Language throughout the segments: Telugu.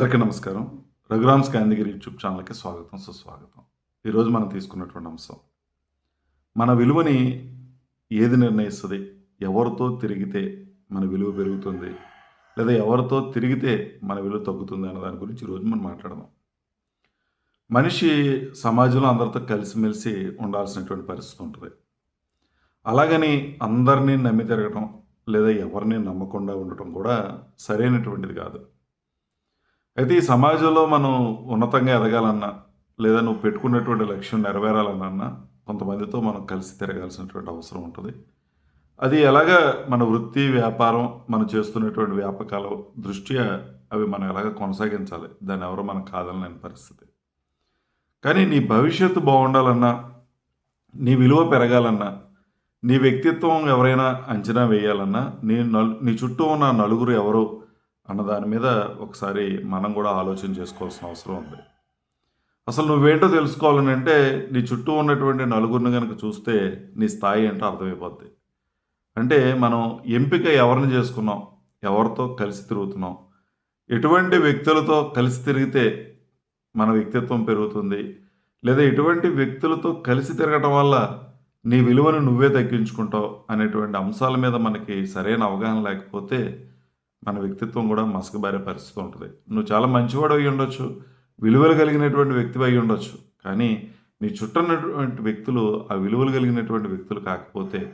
అందరికీ నమస్కారం. రఘురామ్స్ గాంధీగిరి యూట్యూబ్ ఛానల్కి స్వాగతం సుస్వాగతం. ఈరోజు మనం తీసుకున్నటువంటి అంశం మన విలువని ఏది నిర్ణయిస్తుంది? ఎవరితో తిరిగితే మన విలువ పెరుగుతుంది? లేదా ఎవరితో తిరిగితే మన విలువ తగ్గుతుంది అన్న దాని గురించి ఈరోజు మనం మాట్లాడదాం. మనిషి సమాజంలో అందరితో కలిసిమెలిసి ఉండాల్సినటువంటి పరిస్థితి ఉంటుంది. అలాగని అందరినీ నమ్మి తిరగటం లేదా ఎవరిని నమ్మకుండా ఉండటం కూడా సరైనటువంటిది కాదు. అయితే ఈ సమాజంలో మనం ఉన్నతంగా ఎదగాలన్నా లేదా నువ్వు పెట్టుకున్నటువంటి లక్ష్యం నెరవేరాలన్నా కొంతమందితో మనం కలిసి తిరగాల్సినటువంటి అవసరం ఉంటుంది. అది ఎలాగా మన వృత్తి వ్యాపారం మనం చేస్తున్నటువంటి వ్యాపకాల దృష్ట్యా అవి మనం ఎలాగ కొనసాగించాలి? దాన్ని ఎవరో మనం కాదనలేని పరిస్థితి. కానీ నీ భవిష్యత్తు బాగుండాలన్నా నీ విలువ పెరగాలన్నా నీ వ్యక్తిత్వం ఎవరైనా అంచనా వేయాలన్నా నీ నలు నీ చుట్టూ ఉన్న నలుగురు ఎవరో అన్న దాని మీద ఒకసారి మనం కూడా ఆలోచన చేసుకోవాల్సిన అవసరం ఉంది. అసలు నువ్వేంటో తెలుసుకోవాలని అంటే నీ చుట్టూ ఉన్నటువంటి నలుగురిని కనుక చూస్తే నీ స్థాయి ఏంటో అర్థమైపోద్ది. అంటే మనం ఎంపిక ఎవరిని చేసుకున్నాం ఎవరితో కలిసి తిరుగుతున్నాం ఎటువంటి వ్యక్తులతో కలిసి తిరిగితే మన వ్యక్తిత్వం పెరుగుతుంది లేదా ఎటువంటి వ్యక్తులతో కలిసి తిరగటం వల్ల నీ విలువను నువ్వే తగ్గించుకుంటావు అనేటువంటి అంశాల మీద మనకి సరైన అవగాహన లేకపోతే మన వ్యక్తిత్వం కూడా మసకబారే పరిస్థితి ఉంటుంది. నువ్వు చాలా మంచివాడు అయి ఉండొచ్చు విలువలు కలిగినటువంటి వ్యక్తి అయి ఉండొచ్చు. కానీ నీ చుట్టనటువంటి వ్యక్తులు ఆ విలువలు కలిగినటువంటి వ్యక్తులు కాకపోతే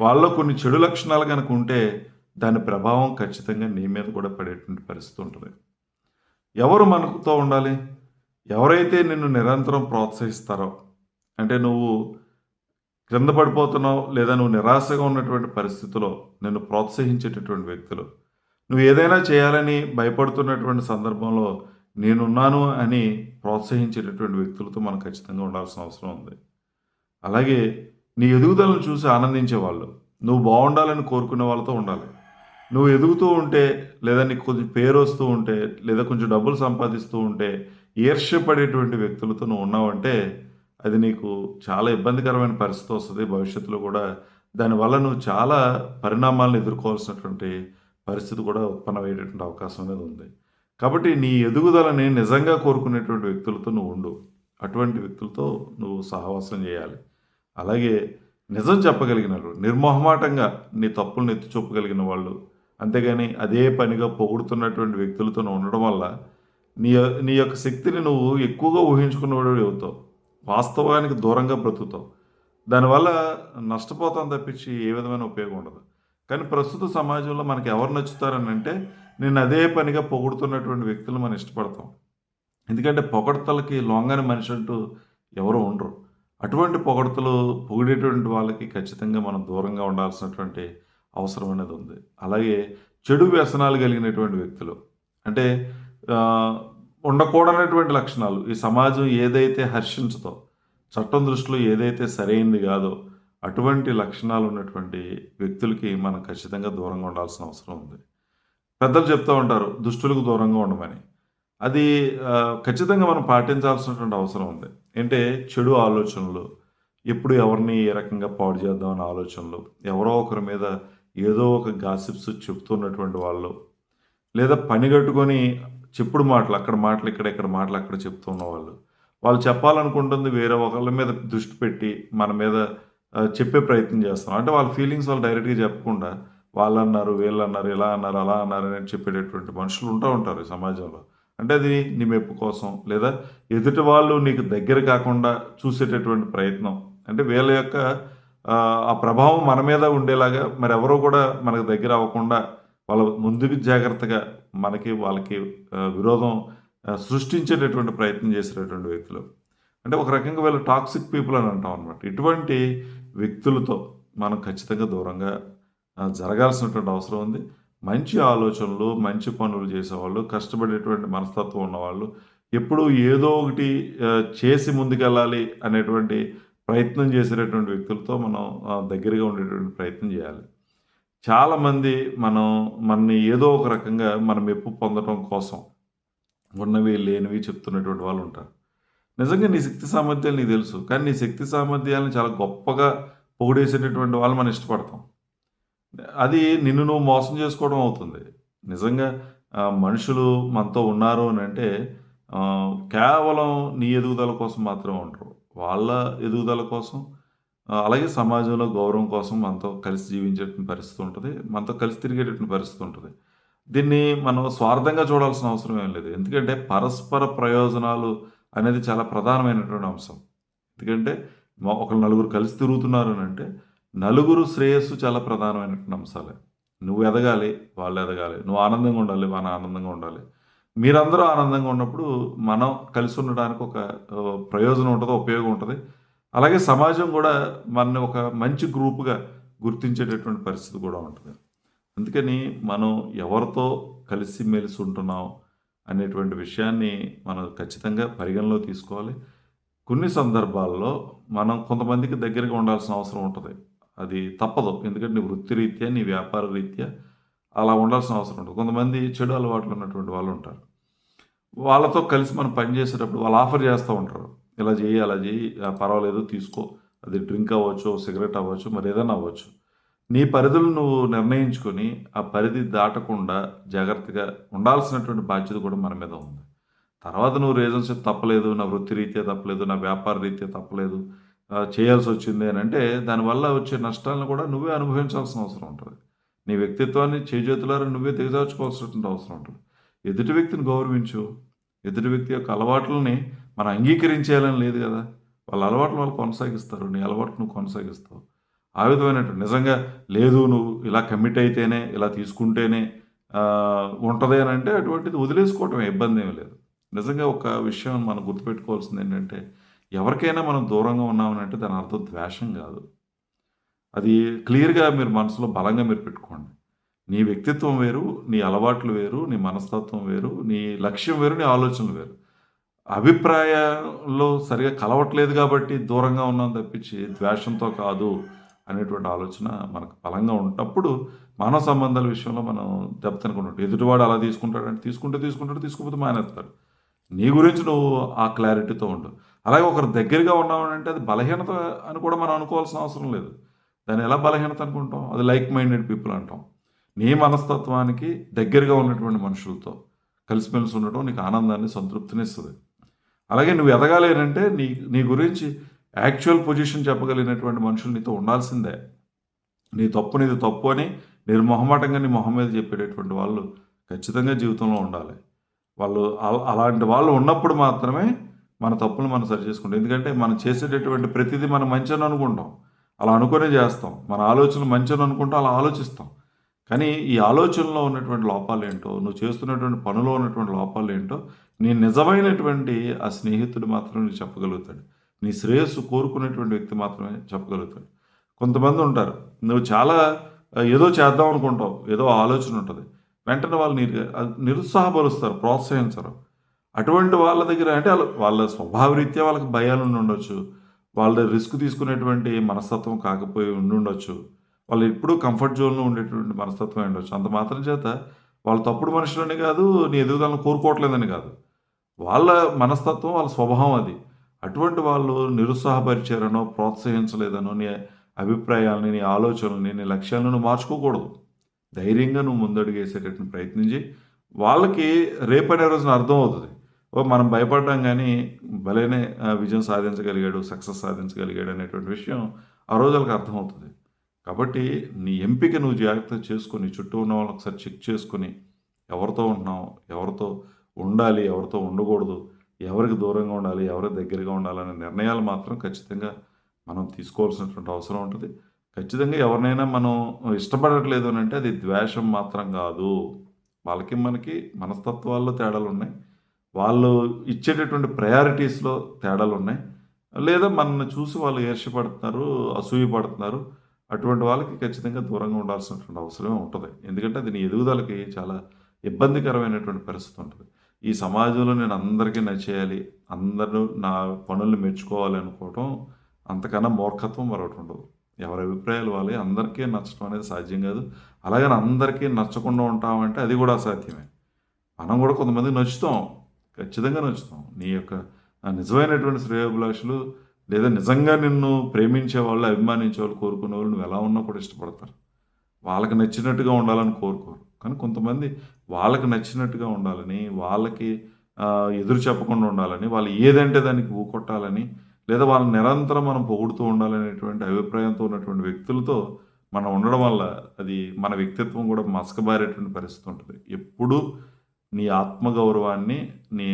వాళ్ళలో కొన్ని చెడు లక్షణాలు కనుక ఉంటే దాని ప్రభావం ఖచ్చితంగా నీ మీద కూడా పడేటువంటి పరిస్థితి ఉంటుంది. ఎవరు మనతో ఉండాలి? ఎవరైతే నిన్ను నిరంతరం ప్రోత్సహిస్తారో అంటే నువ్వు క్రింద పడిపోతున్నావు లేదా నువ్వు నిరాశగా ఉన్నటువంటి పరిస్థితిలో నిన్ను ప్రోత్సహించేటటువంటి వ్యక్తులు నువ్వు ఏదైనా చేయాలని భయపడుతున్నటువంటి సందర్భంలో నేనున్నాను అని ప్రోత్సహించేటటువంటి వ్యక్తులతో మనం ఖచ్చితంగా ఉండాల్సిన అవసరం ఉంది. అలాగే నీ ఎదుగుదలను చూసి ఆనందించే వాళ్ళు నువ్వు బాగుండాలని కోరుకునే వాళ్ళతో ఉండాలి. నువ్వు ఎదుగుతూ ఉంటే లేదా నీకు కొంచెం పేరు వస్తూ ఉంటే లేదా కొంచెం డబ్బులు సంపాదిస్తూ ఉంటే ఈర్ష్యపడేటువంటి వ్యక్తులతో నువ్వు ఉన్నావంటే అది నీకు చాలా ఇబ్బందికరమైన పరిస్థితి వస్తుంది భవిష్యత్తులో కూడా. దానివల్ల నువ్వు చాలా పరిణామాలను ఎదుర్కోవాల్సినటువంటి పరిస్థితి కూడా ఉత్పన్నమయ్యేటటువంటి అవకాశం అనేది ఉంది. కాబట్టి నీ ఎదుగుదలని నిజంగా కోరుకునేటువంటి వ్యక్తులతో నువ్వు ఉండు. అటువంటి వ్యక్తులతో నువ్వు సహవాసం చేయాలి. అలాగే నిజం చెప్పగలిగిన వాళ్ళు నిర్మోహమాటంగా నీ తప్పులను ఎత్తి చూపగలిగిన వాళ్ళు అంతేగాని అదే పనిగా పొగుడుతున్నటువంటి వ్యక్తులతో ఉండడం వల్ల నీ నీ యొక్క శక్తిని నువ్వు ఎక్కువగా ఊహించుకున్నవాడు అవుతావు. వాస్తవానికి దూరంగా బ్రతుకుతావు. దానివల్ల నష్టపోతాం తప్పించి ఏ విధమైన ఉపయోగం ఉండదు. కానీ ప్రస్తుత సమాజంలో మనకి ఎవరు నచ్చుతారని అంటే నేను అదే పనిగా పొగుడుతున్నటువంటి వ్యక్తులు మనం ఇష్టపడతాం. ఎందుకంటే పొగడతలకి లొంగని మనిషి అంటూ ఎవరు ఉండరు. అటువంటి పొగడతలు పొగిడేటువంటి వాళ్ళకి ఖచ్చితంగా మనం దూరంగా ఉండాల్సినటువంటి అవసరం అనేది ఉంది. అలాగే చెడు వ్యసనాలు కలిగినటువంటి వ్యక్తులు. అంటే ఉండకూడనటువంటి లక్షణాలు ఈ సమాజం ఏదైతే హర్షించుతో చట్టం దృష్టిలో ఏదైతే సరైనది కాదో అటువంటి లక్షణాలు ఉన్నటువంటి వ్యక్తులకి మనం ఖచ్చితంగా దూరంగా ఉండాల్సిన అవసరం ఉంది. పెద్దలు చెప్తూ ఉంటారు దుష్టులకు దూరంగా ఉండమని. అది ఖచ్చితంగా మనం పాటించాల్సినటువంటి అవసరం ఉంది. అంటే చెడు ఆలోచనలు ఎప్పుడు ఎవరిని ఏ రకంగా పాడు చేద్దాం అనే ఆలోచనలు ఎవరో ఒకరి మీద ఏదో ఒక గాసిప్స్ చెప్తున్నటువంటి వాళ్ళు లేదా పని కట్టుకొని చెప్పుడు మాటలు అక్కడ మాటలు ఇక్కడ ఇక్కడ మాటలు అక్కడ చెప్తున్న వాళ్ళు వాళ్ళు చెప్పాలనుకుంటుంది వేరే ఒకళ్ళ మీద దృష్టి పెట్టి మన మీద చెప్పే ప్రయత్నం చేస్తాను అంటే వాళ్ళ ఫీలింగ్స్ వాళ్ళు డైరెక్ట్గా చెప్పకుండా వాళ్ళు అన్నారు వీళ్ళు అన్నారు ఇలా అన్నారు అలా అన్నారు అని చెప్పేటటువంటి మనుషులు ఉంటూ ఉంటారు సమాజంలో. అంటే అది నీ మెప్పు కోసం లేదా ఎదుటి వాళ్ళు నీకు దగ్గర కాకుండా చూసేటటువంటి ప్రయత్నం. అంటే వీళ్ళ యొక్క ఆ, ప్రభావం మన మీద ఉండేలాగా మరి ఎవరో కూడా మనకు దగ్గర అవ్వకుండా వాళ్ళ ముందుకు జాగ్రత్తగా మనకి వాళ్ళకి విరోధం సృష్టించేటటువంటి ప్రయత్నం చేసేటటువంటి వ్యక్తులు. అంటే ఒక రకంగా వీళ్ళు టాక్సిక్ పీపుల్ అని అంటాం అనమాట ఇటువంటి వ్యక్తులతో మనం ఖచ్చితంగా దూరంగా జరగాల్సినటువంటి అవసరం ఉంది. మంచి ఆలోచనలు మంచి పనులు చేసేవాళ్ళు కష్టపడేటువంటి మనస్తత్వం ఉన్నవాళ్ళు ఎప్పుడు ఏదో ఒకటి చేసి ముందుకెళ్ళాలి అనేటువంటి ప్రయత్నం చేసేటటువంటి వ్యక్తులతో మనం దగ్గరగా ఉండేటువంటి ప్రయత్నం చేయాలి. చాలామంది మనం మనని ఏదో ఒక రకంగా మన మెప్పు పొందడం కోసం ఉన్నవి లేనివి చెప్తున్నటువంటి వాళ్ళు ఉంటారు నిజంగా నీ శక్తి సామర్థ్యాలు నీకు తెలుసు. కానీ నీ శక్తి సామర్థ్యాలను చాలా గొప్పగా పొగిడేసేటటువంటి వాళ్ళు మనం ఇష్టపడతాం. అది నిన్ను నువ్వు మోసం చేసుకోవడం అవుతుంది. నిజంగా మనుషులు మనతో ఉన్నారు అని అంటే కేవలం నీ ఎదుగుదల కోసం మాత్రమే ఉండరు. వాళ్ళ ఎదుగుదల కోసం అలాగే సమాజంలో గౌరవం కోసం మనతో కలిసి జీవించేటువంటి పరిస్థితి ఉంటుంది. మనతో కలిసి తిరిగేటటువంటి పరిస్థితి ఉంటుంది. దీన్ని మనం స్వార్థంగా చూడాల్సిన అవసరం ఏం లేదు. ఎందుకంటే పరస్పర ప్రయోజనాలు అనేది చాలా ప్రధానమైనటువంటి అంశం. ఎందుకంటే మ ఒక నలుగురు కలిసి తిరుగుతున్నారు అని అంటే నలుగురు శ్రేయస్సు చాలా ప్రధానమైనటువంటి అంశాలే. నువ్వు ఎదగాలి, వాళ్ళు ఎదగాలి. నువ్వు ఆనందంగా ఉండాలి, మన ఆనందంగా ఉండాలి. మీరందరూ ఆనందంగా ఉన్నప్పుడు మనం కలిసి ఉండడానికి ఒక ప్రయోజనం ఉంటుంది ఉపయోగం ఉంటుంది అలాగే సమాజం కూడా మనని ఒక మంచి గ్రూప్‌గా గుర్తించేటటువంటి పరిస్థితి కూడా ఉంటుంది అందుకని మనం ఎవరితో కలిసి మెలిసి ఉంటున్నాం అనేటువంటి విషయాన్ని మనం ఖచ్చితంగా పరిగణలో తీసుకోవాలి. కొన్ని సందర్భాల్లో మనం కొంతమందికి దగ్గరగా ఉండాల్సిన అవసరం ఉంటుంది అది తప్పదు. ఎందుకంటే నీ వృత్తిరీత్యా, నీ వ్యాపార రీత్యా అలా ఉండాల్సిన అవసరం ఉంటుంది కొంతమంది చెడు అలవాట్లు ఉన్నటువంటి వాళ్ళు ఉంటారు వాళ్ళతో కలిసి మనం పని చేసేటప్పుడు వాళ్ళు ఆఫర్ చేస్తూ ఉంటారు. ఇలా చేయి అలా చేయి పర్వాలేదు తీసుకో. అది డ్రింక్ అవ్వచ్చు, సిగరెట్ అవ్వచ్చు, మరి ఏదైనా అవ్వచ్చు. నీ పరిధులు నువ్వు నిర్ణయించుకొని, ఆ పరిధి దాటకుండా జాగ్రత్తగా ఉండాల్సినటువంటి బాధ్యత కూడా మన మీద ఉంది. తర్వాత నువ్వు రీజన్స్ తప్పలేదు, నా వృత్తి రీత్యా తప్పలేదు, నా వ్యాపార రీత్యా తప్పలేదు, చేయాల్సి వచ్చింది అని అంటే దానివల్ల వచ్చే నష్టాలను కూడా నువ్వే అనుభవించాల్సిన అవసరం ఉంటుంది నీ వ్యక్తిత్వాన్ని చేజేతులారా నువ్వే తెగజాచుకోవాల్సినటువంటి అవసరం ఉంటుంది ఎదుటి వ్యక్తిని గౌరవించు. ఎదుటి వ్యక్తి యొక్క అలవాట్లని మనం అంగీకరించేయాలని లేదు కదా వాళ్ళ అలవాట్లు వాళ్ళు కొనసాగిస్తారు. నీ అలవాట్లు నువ్వు కొనసాగిస్తావు. ఆ విధమైనటువంటి నిజంగా లేదు నువ్వు ఇలా కమిట్ అయితేనే, ఇలా తీసుకుంటేనే ఉంటుంది అని అంటే అటువంటిది వదిలేసుకోవటమే ఇబ్బందేమి లేదు. నిజంగా ఒక విషయం మనం గుర్తుపెట్టుకోవాల్సింది ఏంటంటే ఎవరికైనా మనం దూరంగా ఉన్నామనంటే దాని అర్థం ద్వేషం కాదు అది క్లియర్‌గా మీరు మనసులో బలంగా మీరు పెట్టుకోండి. నీ వ్యక్తిత్వం వేరు, నీ అలవాట్లు వేరు, నీ మనస్తత్వం వేరు, నీ లక్ష్యం వేరు, నీ ఆలోచనలు వేరు. అభిప్రాయాల్లో సరిగ్గా కలవట్లేదు కాబట్టి దూరంగా ఉన్నాం తప్పించి ద్వేషంతో కాదు అనేటువంటి ఆలోచన మనకు బలంగా ఉన్నప్పుడు మానవ సంబంధాల విషయంలో మనం దెబ్బతినకుండా ఎదుటివాడు అలా తీసుకుంటాడంటే తీసుకుంటే తీసుకుంటాడు, తీసుకోకపోతే మానేస్తాడు. నీ గురించి నువ్వు ఆ క్లారిటీతో ఉండు. అలాగే ఒకరు దగ్గరగా ఉన్నామంటే అది బలహీనత అని కూడా మనం అనుకోవాల్సిన అవసరం లేదు. దాన్ని ఎలా బలహీనత అనుకుంటాం? అది లైక్ మైండెడ్ పీపుల్ అంటాం. నీ మనస్తత్వానికి దగ్గరగా ఉన్నటువంటి మనుషులతో కలిసిమెలిసి ఉండటం నీకు ఆనందాన్ని, సంతృప్తినిస్తది. అలాగే నువ్వు ఎదగాలేనంటే నీ నీ గురించి యాక్చువల్ పొజిషన్ చెప్పగలిగినటువంటి మనుషులు నీతో ఉండాల్సిందే. నీ తప్పు నీది తప్పు అని నిర్మొహమాటంగా నీ మొహం మీద చెప్పేటటువంటి వాళ్ళు ఖచ్చితంగా జీవితంలో ఉండాలి. వాళ్ళు అలాంటి వాళ్ళు ఉన్నప్పుడు మాత్రమే మన తప్పులు మనం సరిచేసుకుంటాం. ఎందుకంటే మనం చేసేటటువంటి ప్రతిదీ మనం మంచని అనుకుంటాం. అలా అనుకునే చేస్తాం. మన ఆలోచనలు అని అనుకుంటాం, అలా ఆలోచిస్తాం. కానీ ఈ ఆలోచనలో ఉన్నటువంటి లోపాలు ఏంటో నువ్వు చేస్తున్నటువంటి పనిలో ఉన్నటువంటి లోపాలు ఏంటో నీ నిజమైనటువంటి ఆ స్నేహితుడు మాత్రం నీకు చెప్పగలుగుతాడు. నీ శ్రేయస్సు కోరుకునేటువంటి వ్యక్తి మాత్రమే చెప్పగలుగుతాడు. కొంతమంది ఉంటారు. నువ్వు చాలా ఏదో చేద్దాం అనుకుంటావు. ఏదో ఆలోచన ఉంటుంది వెంటనే వాళ్ళు నిరుత్సాహపరుస్తారు, ప్రోత్సహించరు. అటువంటి వాళ్ళ దగ్గర అంటే వాళ్ళ స్వభావరీత్యా వాళ్ళకి భయాలుండి ఉండొచ్చు. వాళ్ళ రిస్క్ తీసుకునేటువంటి మనస్తత్వం కాకపోయి ఉండి ఉండొచ్చు వాళ్ళు ఎప్పుడూ కంఫర్ట్ జోన్‌లో ఉండేటువంటి మనస్తత్వం ఉండొచ్చు అంత మాత్రం చేత వాళ్ళు తప్పుడు మనుషులని కాదు నీ ఎదుగుదలను కోరుకోవట్లేదని కాదు వాళ్ళ మనస్తత్వం, వాళ్ళ స్వభావం అది. అటువంటి వాళ్ళు నిరుత్సాహపరిచారనో, ప్రోత్సహించలేదనో నీ అభిప్రాయాలని, నీ ఆలోచనలని, నీ లక్ష్యాలను మార్చుకోకూడదు. ధైర్యంగా నువ్వు ముందడుగేసేటట్టు ప్రయత్నం వాళ్ళకి రేపనే రోజున అర్థం అవుతుంది ఓ మనం భయపడ్డాం కానీ భలేనే విజయం సాధించగలిగాడు, సక్సెస్ సాధించగలిగాడు అనేటువంటి విషయం ఆ రోజు ఆళ్ళకి అర్థమవుతది. కాబట్టి నీ ఎంపిక నువ్వు జాగ్రత్తగా చేసుకుని చుట్టూ ఉన్న వాళ్ళు ఒకసారి చెక్ చేసుకొని, ఎవరితో ఉంటున్నావు ఎవరితో ఉండాలి, ఎవరితో ఉండకూడదు, ఎవరికి దూరంగా ఉండాలి, ఎవరికి దగ్గరగా ఉండాలనే నిర్ణయాలు మాత్రం ఖచ్చితంగా మనం తీసుకోవాల్సినటువంటి అవసరం ఉంటుంది. ఖచ్చితంగా ఎవరినైనా మనం ఇష్టపడట్లేదు అంటే అది ద్వేషం మాత్రం కాదు. వాళ్ళకి, మనకి మనస్తత్వాల్లో తేడాలు ఉన్నాయి. వాళ్ళు ఇచ్చేటటువంటి ప్రయారిటీస్‌లో తేడాలు ఉన్నాయి. లేదా మనల్ని చూసి వాళ్ళు ఈర్ష్యపడుతున్నారు, అసూయ పడుతున్నారు. అటువంటి వాళ్ళకి ఖచ్చితంగా దూరంగా ఉండాల్సినటువంటి అవసరమే ఉంటుంది. ఎందుకంటే అది నీ ఎదుగుదలకి చాలా ఇబ్బందికరమైనటువంటి పరిస్థితి ఉంటుంది. ఈ సమాజంలో నేను అందరికీ నచ్చేయాలి, అందరూ నా పనుల్ని మెచ్చుకోవాలి అనుకోవటం అంతకన్నా మూర్ఖత్వం మరొకటి ఉండదు ఎవరి అభిప్రాయాలు వాళ్ళు అందరికీ నచ్చటం అనేది సాధ్యం కాదు అలాగే అందరికీ నచ్చకుండా ఉంటామంటే అది కూడా అసాధ్యమే. మనం కూడా కొంతమందికి నచ్చుతాం. ఖచ్చితంగా నచ్చుతాం. నీ యొక్క నిజమైనటువంటి శ్రేయోభిలాషులు లేదా నిజంగా నిన్ను ప్రేమించే వాళ్ళు అభిమానించే వాళ్ళు కోరుకునే వాళ్ళు నువ్వు ఎలా ఉన్నా కూడా ఇష్టపడతారు. వాళ్ళకి నచ్చినట్టుగా ఉండాలని కోరుకోరు. కానీ కొంతమంది వాళ్ళకి నచ్చినట్టుగా ఉండాలని వాళ్ళకి ఎదురు చెప్పకుండా ఉండాలని వాళ్ళు ఏదంటే దానికి ఊకొట్టాలని లేదా వాళ్ళని నిరంతరం మనం పొగుడుతూ ఉండాలనేటువంటి అభిప్రాయంతో ఉన్నటువంటి వ్యక్తులతో మనం ఉండడం వల్ల అది మన వ్యక్తిత్వం కూడా మసకబారేటువంటి పరిస్థితి ఉంటుంది. ఎప్పుడు నీ ఆత్మగౌరవాన్ని నీ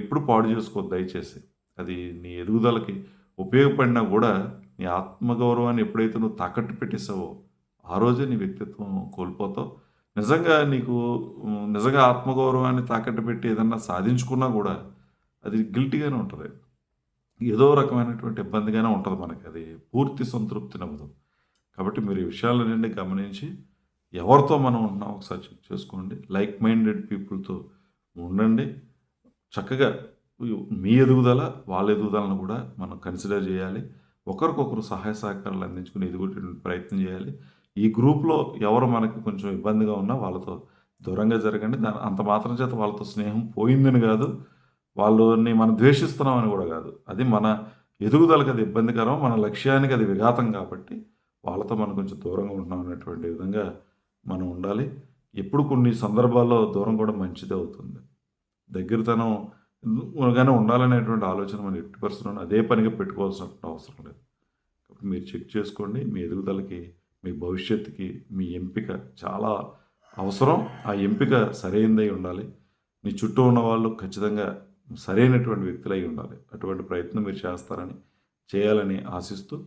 ఎప్పుడు పాడు చేసుకోవద్దు దయచేసి. అది నీ ఎదుగుదలకి ఉపయోగపడినా కూడా నీ ఆత్మగౌరవాన్ని ఎప్పుడైతే నువ్వు తాకట్టు పెట్టేసావో ఆ రోజే నీ వ్యక్తిత్వం కోల్పోతావు. నిజంగా నీకు నిజంగా ఆత్మగౌరవాన్ని తాకట్టు పెట్టి ఏదన్నా సాధించుకున్నా కూడా అది గిల్టీగానే ఉంటుంది. ఏదో రకమైనటువంటి ఇబ్బందిగానే ఉంటుంది మనకి. అది పూర్తి సంతృప్తినివ్వదు కాబట్టి మీరు ఈ విషయాలన్నీ గమనించి ఎవరితో మనం ఉన్నాం ఒకసారి చెక్ చేసుకోండి. లైక్ మైండెడ్ పీపుల్తో ఉండండి. చక్కగా మీ ఎదుగుదల వాళ్ళ ఎదుగుదలను కూడా మనం కన్సిడర్ చేయాలి. ఒకరికొకరు సహాయ సహకారాలు అందించుకుని ఎదుగుతున్న ప్రయత్నం చేయాలి. ఈ గ్రూప్లో ఎవరు మనకి కొంచెం ఇబ్బందిగా ఉన్నా వాళ్ళతో దూరంగా జరగండి. దాని అంత మాత్రం చేత వాళ్ళతో స్నేహం పోయిందని కాదు. వాళ్ళని మనం ద్వేషిస్తున్నామని కూడా కాదు. అది మన ఎదుగుదలకు అది ఇబ్బందికరం మన లక్ష్యానికి అది విఘాతం కాబట్టి వాళ్ళతో మనం కొంచెం దూరంగా ఉంటున్నాం అనేటువంటి విధంగా మనం ఉండాలి. ఎప్పుడు కొన్ని సందర్భాల్లో దూరం కూడా మంచిదే అవుతుంది. దగ్గరతనం గానే ఉండాలనేటువంటి ఆలోచన మనం ఎట్టి పరిస్థితుల్లో అదే పనిగా పెట్టుకోవాల్సిన అవసరం లేదు. మీరు చెక్ చేసుకోండి. మీ ఎదుగుదలకి మీ భవిష్యత్తుకి మీ ఎంపిక చాలా అవసరం. ఆ ఎంపిక సరైనదై ఉండాలి. మీ చుట్టూ ఉన్న వాళ్ళు ఖచ్చితంగా సరైనటువంటి వ్యక్తులై ఉండాలి. అటువంటి ప్రయత్నం మీరు చేస్తారని చేయాలని ఆశిస్తూ